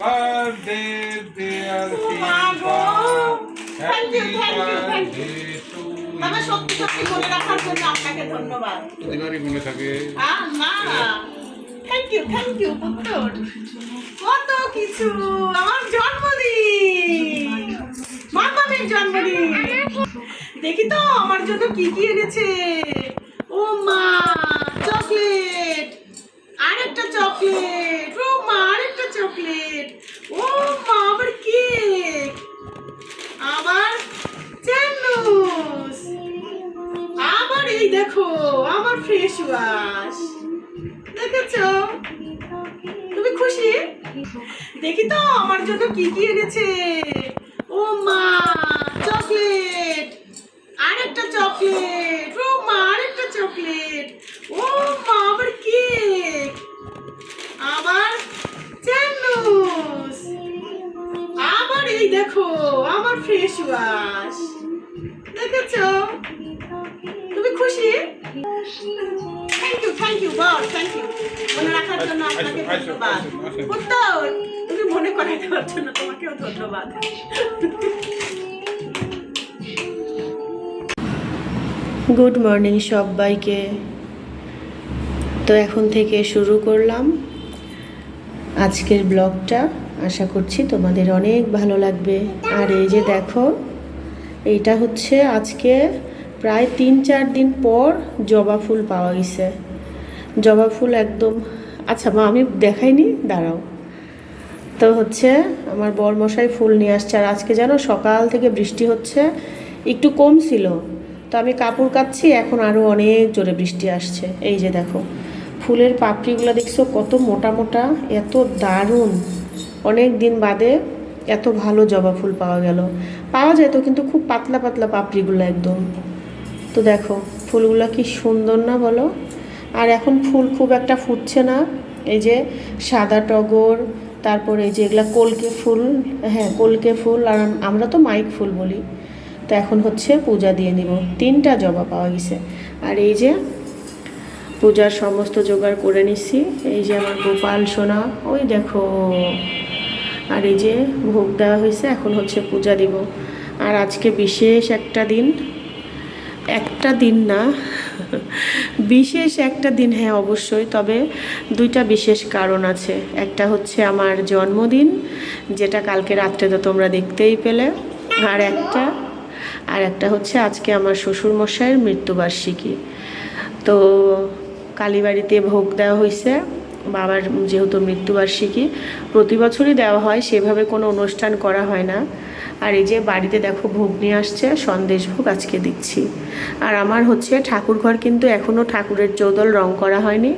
Oh মনে রাখার জন্য আপনাকে ধন্যবাদ প্রতিবারই মনে থাকে থ্যাংক ইউ থ্যাংক ইউ কিছু আমার জন্মদিন জন্মদিন দেখি তো আমার জন্য কি কি এনেছে ও মা কি কি এনেছে? ও মা চকলেট। আরেকটা চকলেট। ও মা আরেকটা চকলেট। ও মা আবার কেক। আবার চ্যানুস আবার এই দেখো আমার ফ্রেশ ওয়াশ। দেখেছ? তুমি খুশি? থ্যাংক ইউ থ্যাংক ইউ বল থ্যাংক ইউ মনে রাখার জন্য আপনাকে ধন্যবাদ। দেওয়ার জন্য তোমাকেও ধন্যবাদ গুড মর্নিং সবাইকে। তো এখন থেকে শুরু করলাম আজকের ব্লগটা। আশা করছি তোমাদের অনেক ভালো লাগবে। আর এই যে দেখো, এইটা হচ্ছে আজকে প্রায় তিন চার দিন পর জবা ফুল পাওয়া গেছে। জবা ফুল একদম আচ্ছা মা, আমি দেখাইনি, দাঁড়াও। তো হচ্ছে আমার বরমশাই ফুল নিয়ে আসছে। আর আজকে যেন সকাল থেকে বৃষ্টি হচ্ছে, একটু কম ছিল। তো আমি কাপড় কাচ্ছি, এখন আরও অনেক জোরে বৃষ্টি আসছে। এই যে দেখো, ফুলের পাপড়িগুলো দেখছ, কত মোটা মোটা, এত দারুণ। অনেক দিন বাদে এত ভালো জবা ফুল পাওয়া গেল। পাওয়া যেত, কিন্তু খুব পাতলা পাতলা পাপড়িগুলো একদম। তো দেখো, ফুলগুলো কি সুন্দর না বলো? আর এখন ফুল খুব একটা ফুটছে না। এই যে সাদা টগর তারপরে এই যে এগুলা কলকে ফুল হ্যাঁ কলকে ফুল আর আমরা তো মাইক ফুল বলি। তো এখন হচ্ছে পূজা দিয়ে নিব। তিনটা জবা পাওয়া গেছে। আর এই যে পূজার সমস্ত জোগাড় করে নিছি। এই যে আমার গোপাল, সোনা, ওই দেখো। আর এই যে ভোগ দেওয়া হয়েছে, এখন হচ্ছে পূজা দিব। আর আজকে বিশেষ একটা দিন একটা দিন না। বিশেষ একটা দিন হ্যাঁ অবশ্যই। তবে দুইটা বিশেষ কারণ আছে। একটা হচ্ছে আমার জন্মদিন, যেটা কালকে রাত্রে তো তোমরা দেখতেই পেলে। আর একটা আর একটা হচ্ছে আজকে আমার শ্বশুর মশাইয়ের মৃত্যুবার্ষিকী। তো কালীবাড়িতে ভোগ দেওয়া হয়েছে বাবার যেহেতু মৃত্যুবার্ষিকী, প্রতি বছরই দেওয়া হয়, সেভাবে কোনো অনুষ্ঠান করা হয় না। আর এই যে বাড়িতে দেখো ভোগ নিয়ে আসছে, সন্দেশ ভোগ আজকে দিচ্ছি। আর আমার হচ্ছে ঠাকুর ঘর কিন্তু এখনও ঠাকুরের চৌদল রং করা হয়নি,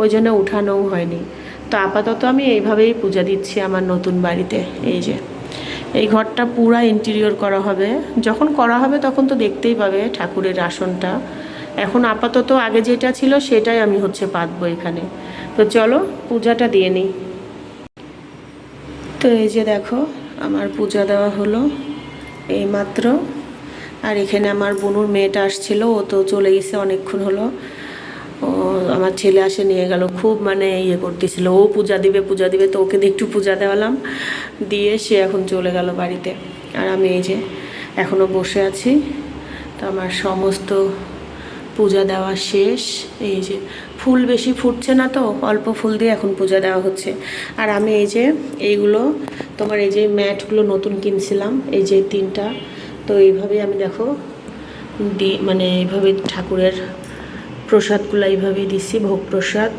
ওই জন্য উঠানোও হয়নি। তো আপাতত আমি এইভাবেই পূজা দিচ্ছি আমার নতুন বাড়িতে, এই যে। এই ঘরটা পুরা ইন্টেরিয়র করা হবে। যখন করা হবে তখন তো দেখতেই পাবে ঠাকুরের আসনটা। এখন আপাতত আগে যেটা ছিল সেটাই আমি হচ্ছে পাতবো এখানে। তো চলো পূজাটা দিয়ে নিই। তো এই যে দেখো আমার পূজা দেওয়া হলো এই মাত্র আর এখানে আমার বোনুর মেয়েটা আসছিল, ও তো চলে গেছে অনেকক্ষণ হলো। ও আমার ছেলে আসে নিয়ে গেল, খুব মানে ইয়ে করতেছিল। ও পূজা দিবে পূজা দিবে, তো ওকে একটু পূজা দেওয়ালাম। দিয়ে সে এখন চলে গেল বাড়িতে। আর আমি এই যে এখনও বসে আছি। তো আমার সমস্ত পূজা দেওয়া শেষ। এই যে ফুল বেশি ফুটছে না তো, অল্প ফুল দিয়ে এখন পূজা দেওয়া হচ্ছে। আর আমি এই যে এইগুলো, তোমার এই যে ম্যাটগুলো নতুন কিনছিলাম, এই যে তিনটা, তো এইভাবেই আমি দেখো দি মানে এইভাবে ঠাকুরের প্রসাদগুলো এইভাবেই দিছি, ভোগ প্রসাদ।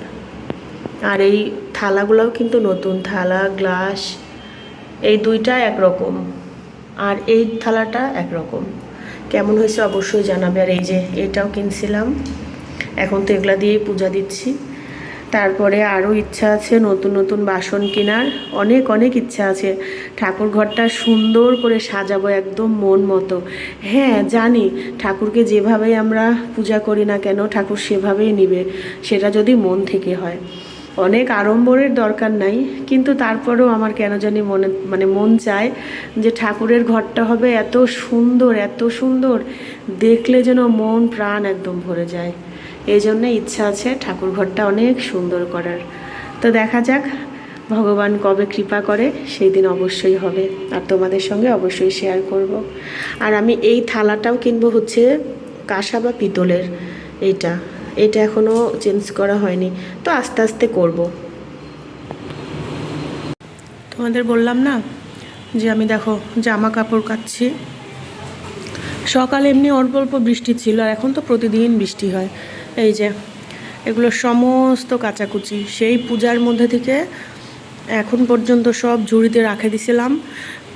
আর এই থালাগুলোও কিন্তু নতুন, থালা, গ্লাস, এই দুইটা একরকম। আর এই থালাটা একরকম। কেমন হয়েছে অবশ্যই জানাবে। আর এই যে এটাও কিনছিলাম। এখন তো এগুলা দিয়েই পূজা দিচ্ছি। তারপরে আরও ইচ্ছা আছে নতুন নতুন বাসন কেনার। অনেক অনেক ইচ্ছা আছে। ঠাকুর ঘরটা সুন্দর করে সাজাবো একদম মন মতো। হ্যাঁ জানি ঠাকুরকে যেভাবেই আমরা পূজা করি না কেন ঠাকুর সেভাবেই নিবে, সেটা যদি মন থেকে হয়। অনেক আড়ম্বরের দরকার নাই, কিন্তু তারপরেও আমার কেন জানি মনে মানে মন চায় যে ঠাকুরের ঘরটা হবে এত সুন্দর এত সুন্দর। দেখলে যেন মন, প্রাণ একদম ভরে যায়। এই জন্য ইচ্ছা আছে ঠাকুর ঘরটা অনেক সুন্দর করার। তো দেখা যাক, ভগবান কবে কৃপা করে, সেই দিন অবশ্যই হবে। আর তোমাদের সঙ্গে অবশ্যই শেয়ার করব। আর আমি এই থালাটাও কিনবো হচ্ছে কাঁসা বা পিতলের, এইটা। এটা এখনও চেঞ্জ করা হয়নি। তো আস্তে আস্তে করব। তোমাদের বললাম না যে আমি দেখো জামা কাপড় কাচ্ছি। সকালে এমনি অল্প অল্প বৃষ্টি ছিল, আর এখন তো প্রতিদিন বৃষ্টি হয়। এই যে, এগুলো সমস্ত কাচাকুচি। সেই পূজার মধ্যে থেকে এখন পর্যন্ত সব ঝুড়িতে রাখে দিছিলাম।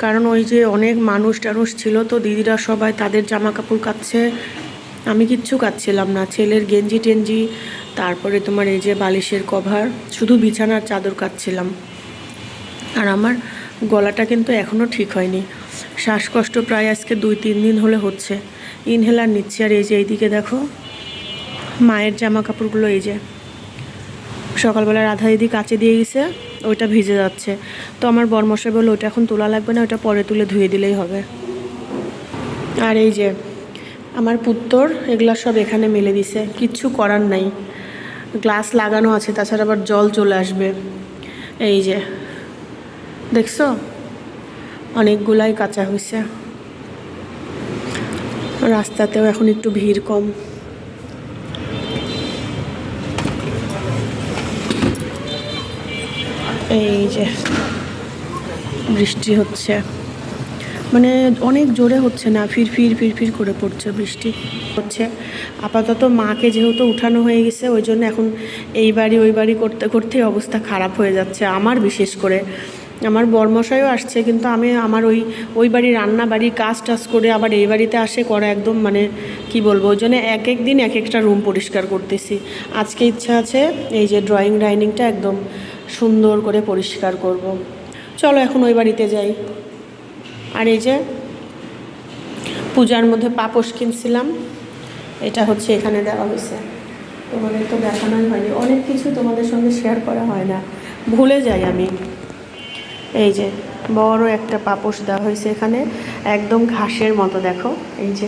কারণ ওই যে অনেক মানুষ টানুষ ছিল তো দিদিরা সবাই তাদের জামা কাপড় কাচ্ছে আমি কিচ্ছু কাচ্ছিলাম না। ছেলের গেঞ্জি টেঞ্জি, তারপরে তোমার এই যে বালিশের কভার, শুধু বিছানার চাদর কাচ্ছিলাম আর আমার গলাটা কিন্তু এখনও ঠিক হয়নি। শ্বাসকষ্ট প্রায় আজকে দুই তিন দিন হলে হচ্ছে। ইনহেলার নিচ্ছি। আর এই যে এইদিকে দেখো মায়ের জামা কাপড়গুলো এই যে, সকালবেলা রাধা দিদি কাচে দিয়ে গেছে, ওইটা ভিজে যাচ্ছে। তো আমার বরমশাই বলল ওটা এখন তোলা লাগবে না ওটা পরে তুলে ধুয়ে দিলেই হবে। আর এই যে, আমার পুত্তর, এগুলা সব এখানে মেলে দিছে, কিচ্ছু করার নাই। গ্লাস লাগানো আছে, তাছাড়া আবার জল চলে আসবে। এই যে, দেখছ? অনেকগুলাই কাঁচা হয়েছে রাস্তাতেও এখন একটু ভিড় কম। এই যে বৃষ্টি হচ্ছে। মানে অনেক জোরে হচ্ছে না, ফির ফির ফির ফির করে পড়ছে বৃষ্টি। হচ্ছে আপাতত মাকে যেহেতু উঠানো হয়ে গেছে, ওই জন্য এখন এই বাড়ি ওই বাড়ি করতে করতে অবস্থা খারাপ হয়ে যাচ্ছে, আমার বিশেষ করে। আমার বর্মশাইও আসছে, কিন্তু আমি আমার ওই ওই বাড়ি রান্না বাড়ি কাজ টাজ করে আবার এই বাড়িতে আসে করা একদম মানে কি বলব, ওই জন্য এক এক দিন এক একটা রুম পরিষ্কার করতেছি। আজকে ইচ্ছা আছে এই যে ড্রয়িং ডাইনিংটা একদম সুন্দর করে পরিষ্কার করব। চলো এখন ওই বাড়িতে যাই। আর এই যে পূজার মধ্যে পাপোশ কিনছিলাম, এটা হচ্ছে এখানে দেওয়া হয়েছে। তোমাদের তো দেখানোই হয়নি। অনেক কিছু তোমাদের সঙ্গে শেয়ার করা হয় না। ভুলে যাই আমি। এই যে বড় একটা পাপোশ দেওয়া হয়েছে এখানে, একদম ঘাসের মতো, দেখো। এই যে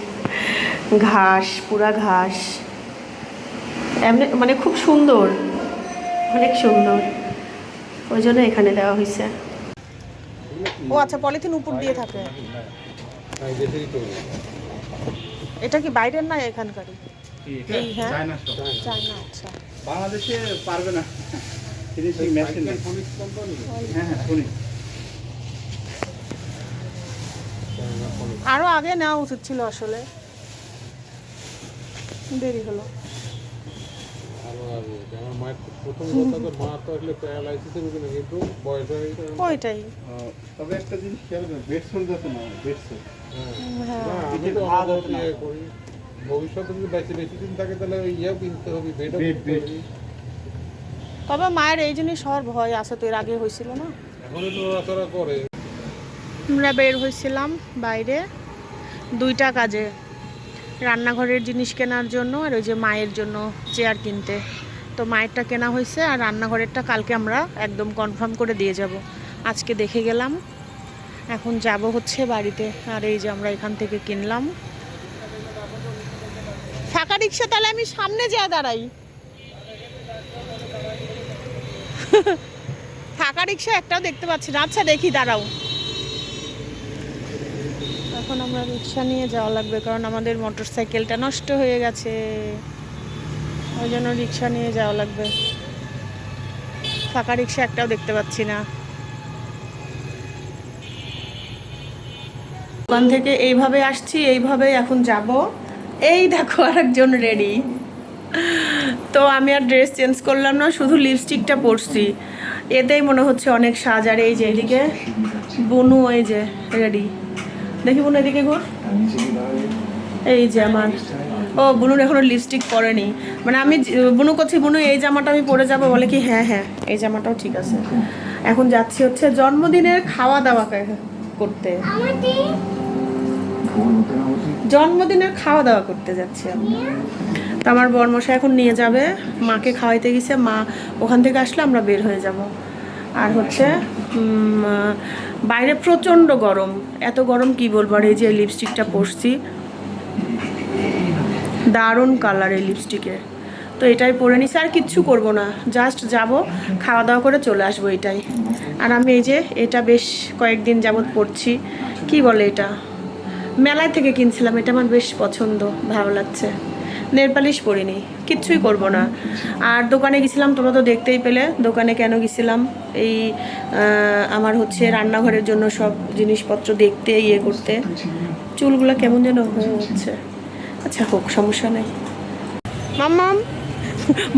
ঘাস, পুরা ঘাস। এমনি মানে খুব সুন্দর। অনেক সুন্দর। ওই জন্য এখানে দেওয়া হয়েছে। ও আচ্ছা পলিথিন উপর দিয়ে থাকে। এটা কি বাইরের না এখানকারই? এই হ্যাঁ? চায়না আচ্ছা। বাংলাদেশে পারবে না। ফিনিশিং মেশিন হ্যাঁ হ্যাঁ আরও আগে নেওয়া উচিত ছিল আসলে। দেরি হলো। প্রথম কথা তো মা তো আসলে প্যারালাইসিসের রোগী কিন্তু বয়স হয়ে গেছে ওইটাই তবে একটা জিনিস খেয়াল করেন বেড যাতে না বেড হ্যাঁ আমি তো অনাগত ইয়ে করি ভবিষ্যতে যদি বেশি বেশি দিন থাকে তাহলে ওই ইয়েও কিনতে হবে বেডও কিনতে হবে তবে মায়ের এই জিনিস হওয়ার ভয় আছে তো এর আগে হয়েছিল না? এখনই তো নড়াচড়া করে। আমরা বের হয়েছিলাম বাইরে। দুইটা কাজে রান্নাঘরের জিনিস কেনার জন্য আর ওই যে মায়ের জন্য চেয়ার কিনতে। তো মায়েরটা কেনা হয়েছে আর রান্নাঘরেরটা কালকে আমরা একদম কনফার্ম করে দিয়ে যাব। আজকে দেখে গেলাম। এখন যাব হচ্ছে বাড়িতে। আর এই যে আমরা এখান থেকে কিনলাম। ফাঁকা রিক্সা, তাহলে আমি সামনে যা দাঁড়াই। ফাঁকা রিক্সা একটাও দেখতে পাচ্ছি না। আচ্ছা দেখি, দাঁড়াও। এখন আমরা রিক্সা নিয়ে যাওয়া লাগবে, কারণ আমাদের মোটর সাইকেলটা নষ্ট হয়ে গেছে। ওই জন্য রিক্সা নিয়ে যাওয়া লাগবে। ফাঁকা রিক্সা একটাও দেখতে পাচ্ছি না। দোকান থেকে এইভাবে আসছি এইভাবে এখন যাব। এই দেখো আরেকজন রেডি তো আমি আর ড্রেস চেঞ্জ করলাম না, শুধু লিপস্টিকটা পরছি। এতেই মনে হচ্ছে অনেক সাজ, আর এই যে এদিকে বুনু, এই যে রেডি দেখি বুনু এদিকে ঘুর। এই যে আমার। ও, বুনুর এখনও লিপস্টিক পরেনি। মানে আমি বুনু করছি, বুনু এই জামাটা আমি পরে যাব, বলে কি হ্যাঁ হ্যাঁ এই জামাটাও ঠিক আছে। এখন যাচ্ছি হচ্ছে জন্মদিনের খাওয়া দাওয়া করতে। জন্মদিনের খাওয়া দাওয়া করতে যাচ্ছি আমি। তো আমার বর্মশা এখন নিয়ে যাবে। মাকে খাওয়াইতে গেছে। মা ওখান থেকে আসলে আমরা বের হয়ে যাব। আর হচ্ছে বাইরে প্রচণ্ড গরম। এত গরম কি বলব? আর এই যে লিপস্টিকটা পরছি। দারুণ কালার এই লিপস্টিকের তো এটাই পরে নিছি। আর কিচ্ছু করব না। জাস্ট যাব খাওয়া দাওয়া করে চলে আসব এটাই। আর আমি এই যে এটা বেশ কয়েকদিন যাবৎ পরছি। কি বলে এটা? মেলায় থেকে কিনছিলাম। এটা আমার বেশ পছন্দ, ভালো লাগছে। নেলপালিশ পরিনি। কিচ্ছুই করব না। আর দোকানে গেছিলাম, তোমরা তো দেখতেই পেলে, দোকানে কেন গেছিলাম? এই আমার হচ্ছে রান্নাঘরের জন্য সব জিনিসপত্র দেখতে ইয়ে করতে। চুলগুলো কেমন যেন হচ্ছে আচ্ছা হোক, সমস্যা নেই। মাম্মাম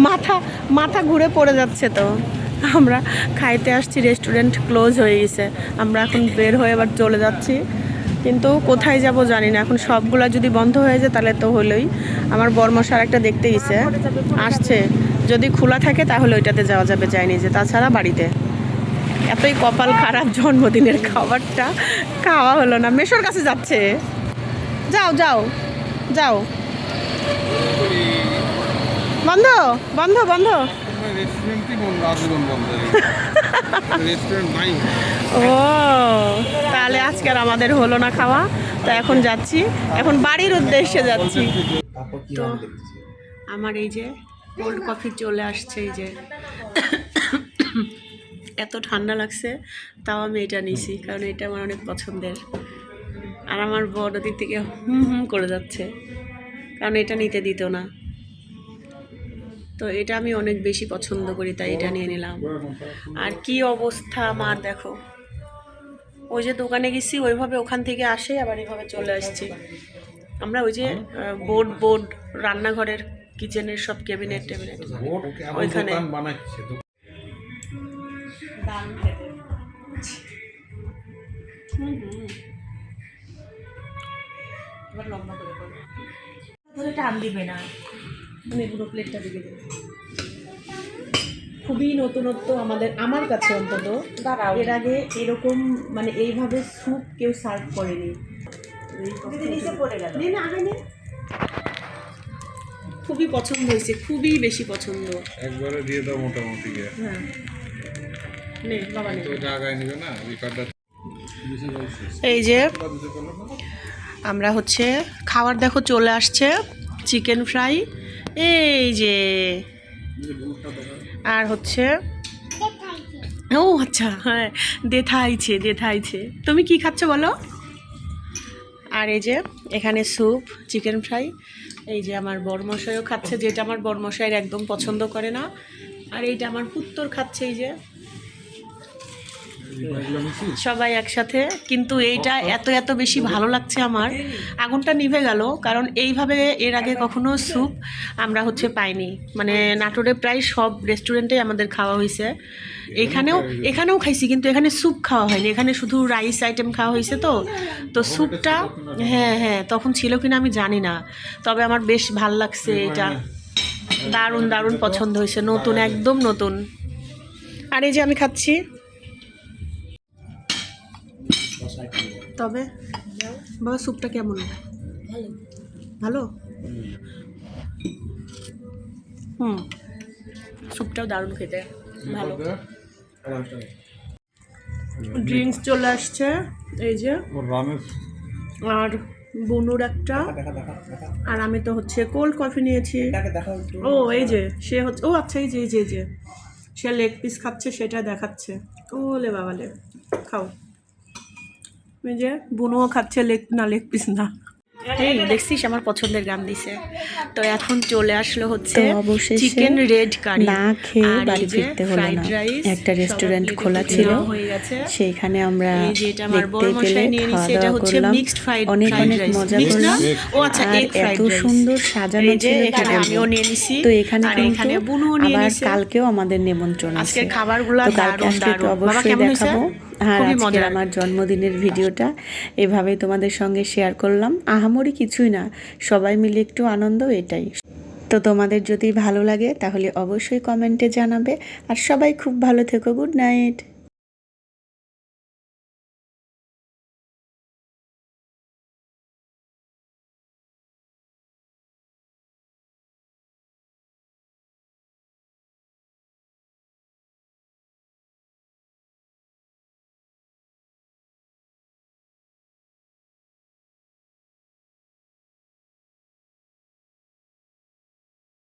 মাথা মাথা ঘুরে পড়ে যাচ্ছে তো। আমরা খাইতে আসছি রেস্টুরেন্ট ক্লোজ হয়ে গেছে। আমরা এখন বের হয়ে এবার চলে যাচ্ছি। কিন্তু কোথায় যাব জানি না। এখন সবগুলা যদি বন্ধ হয়ে যায় তাহলে তো হলোই। আমার বর্মশার একটা দেখতে গেছে। আসছে। যদি খোলা থাকে তাহলে ওইটাতে যাওয়া যাবে যায়নি যে তাছাড়া বাড়িতে। এতই কপাল খারাপ জন্মদিনের খাবারটা। খাওয়া হলো না। মেশোর কাছে যাচ্ছে। যাও যাও যাও। বন্ধ বন্ধ বন্ধ। রেস্টুরেন্টই বন্ধ আজীবন বন্ধ রেস্টুরেন্ট নাই। ও তাহলে আজকে আর আমাদের হলো না খাওয়া। তো এখন যাচ্ছি। এখন বাড়ির উদ্দেশ্যে যাচ্ছি। তো আমার এই যে কোল্ড কফি চলে আসছে এই যে এত ঠান্ডা লাগছে তাও আমি এটা নিছি কারণ এটা আমার অনেক পছন্দের। আর আমার বড় দিক থেকে হুম হুম করে যাচ্ছে কারণ এটা নিতে দিত না। তো এটা আমি অনেক বেশি পছন্দ করি, তাই এটা নিয়ে নিলাম। আর কি অবস্থা আমার দেখো। ওই যে দোকানে গেছি, ওইভাবে ওখান থেকে আসে, আবার এইভাবে চলে আসছি। আমরা ওই যে বোর্ড বোর্ড রান্নাঘরের কিচেনের সব ক্যাবিনেট ট্যাবিনেট ওইখানে। ধরে টান দিবে না। আমি পুরো প্লেটটা দিকে দেবো। খুবই নতুনত্ব আমাদের আমার কাছে অন্তত। এর আগে এরকম মানে এইভাবে স্যুপ কেউ সার্ভ করেনি। খুবই পছন্দ হয়েছে খুবই বেশি পছন্দ। একবারে দিয়ে দাও মোটামুটি হ্যাঁ। নে বাবা নে। তো জায়গায় নিবে না রিকার্ডটা এই যে আমরা হচ্ছে খাবার দেখো চলে আসছে চিকেন ফ্রাই এই যে। আর হচ্ছে? ও আচ্ছা হ্যাঁ দেথাইছে দেথাইছে তুমি কি খাচ্ছ বলো? আর এই যে, এখানে স্যুপ, চিকেন ফ্রাই। এই যে আমার বরমশাইও খাচ্ছে, যেটা আমার বরমশাইয়ের একদম পছন্দ করে না। আর এইটা আমার পুত্তর খাচ্ছে, এই যে। সবাই একসাথে, কিন্তু এইটা এত এত বেশি ভালো লাগছে আমার। আগুনটা নিভে গেল, কারণ এইভাবে এর আগে কখনো স্যুপ আমরা হচ্ছে পাইনি। মানে নাটোরে প্রায় সব রেস্টুরেন্টে আমাদের খাওয়া হয়েছে। এখানেও এখানেও খাইছি, কিন্তু এখানে স্যুপ খাওয়া হয়নি। এখানে শুধু রাইস আইটেম খাওয়া হয়েছে তো। তো স্যুপটা হ্যাঁ হ্যাঁ তখন ছিল কিনা আমি জানি না। তবে আমার বেশ ভালো লাগছে এটা। দারুণ দারুণ পছন্দ হয়েছে। নতুন, একদম নতুন। আর এই যে আমি খাচ্ছি। তবে বাবা স্যুপটা কেমন ভালো। হুম। স্যুপটাও দারুণ খেতে ভালো। ড্রিঙ্কস চলে আসছে এই যে। আর বনুর একটা। আর আমি তো হচ্ছে কোল্ড কফি নিয়েছি। ও এই যে সে হচ্ছে ও আচ্ছা এই যে এই যে যে। সে লেগ পিস খাচ্ছে সেটা দেখাচ্ছে। ও ওলে বাবালে খাও। যে বুনুও খাচ্ছে লেগ না লেগ পিস না। এই দেখছিস আমার পছন্দের গান দিছে। তো এখন চলে আসলো হচ্ছে চিকেন রেড কারি না খেয়ে বাড়ি ফিরতে হলো না। একটা রেস্টুরেন্ট খোলা ছিল। সেইখানে আমরা দেখতে পেলে খাওয়া দাওয়া করলাম। অনেক অনেক মজা করলাম। আচ্ছা আর এত সুন্দর সাজানো ছিল এখানে আমিও নিয়ে নিছি তো এখানে কিন্তু আবার কালকেও আমাদের নেমন্ত্রণ আছে। তো কালকে আসলে তো অবশ্যই দেখাবো। আর আজকের আমার জন্মদিনের ভিডিওটা এভাবে তোমাদের সঙ্গে শেয়ার করলাম। আহামরি কিছুই না সবাই মিলে একটু আনন্দ এটাই। তো তোমাদের যদি ভালো লাগে তাহলে অবশ্যই কমেন্টে জানাবে। আর সবাই খুব ভালো থেকো গুড নাইট।